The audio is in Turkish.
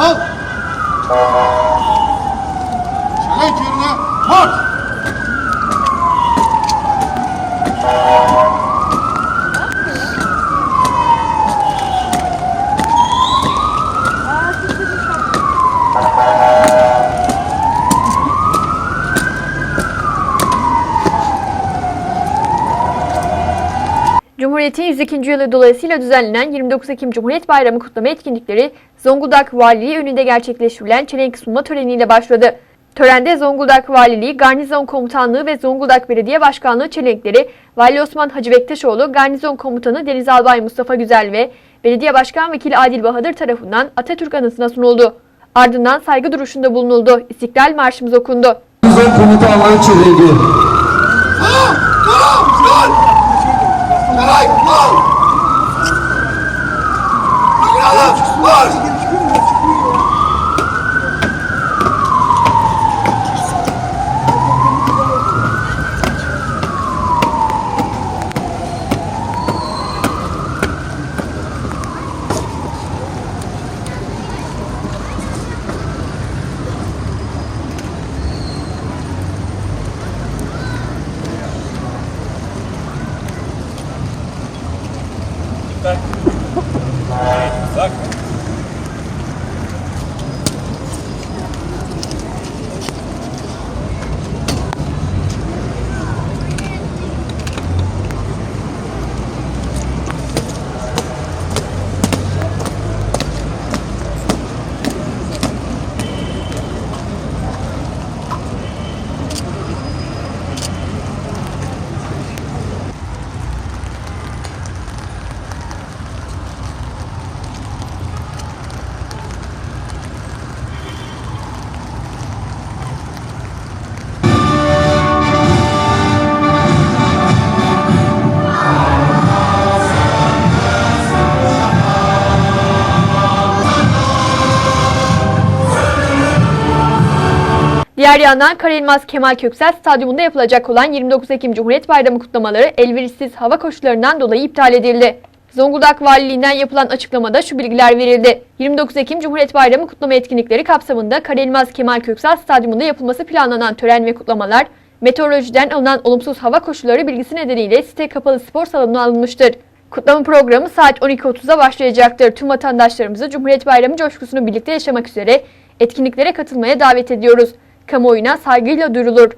好。Cumhuriyet'in 102. yılı dolayısıyla düzenlenen 29 Ekim Cumhuriyet Bayramı kutlama etkinlikleri Zonguldak Valiliği önünde gerçekleştirilen çelenk sunma töreniyle başladı. Törende Zonguldak Valiliği, Garnizon Komutanlığı ve Zonguldak Belediye Başkanlığı çelenkleri Vali Osman Hacı Bektaşoğlu, Garnizon Komutanı Deniz Albay Mustafa Güzel ve Belediye Başkan Vekili Adil Bahadır tarafından Atatürk anısına sunuldu. Ardından saygı duruşunda bulunuldu. İstiklal Marşımız okundu. Garnizon komutanlığı çelengi. Марш! Так. Так. Diğer yandan Karaelmaz Kemal Köksel Stadyumunda yapılacak olan 29 Ekim Cumhuriyet Bayramı kutlamaları elverişsiz hava koşullarından dolayı iptal edildi. Zonguldak Valiliğinden yapılan açıklamada şu bilgiler verildi. 29 Ekim Cumhuriyet Bayramı kutlama etkinlikleri kapsamında Karaelmaz Kemal Köksal Stadyumunda yapılması planlanan tören ve kutlamalar, meteorolojiden alınan olumsuz hava koşulları bilgisi nedeniyle site kapalı spor salonuna alınmıştır. Kutlama programı saat 12.30'da başlayacaktır. Tüm vatandaşlarımızı Cumhuriyet Bayramı coşkusunu birlikte yaşamak üzere etkinliklere katılmaya davet ediyoruz. Kamuoyuna saygıyla duyurulur.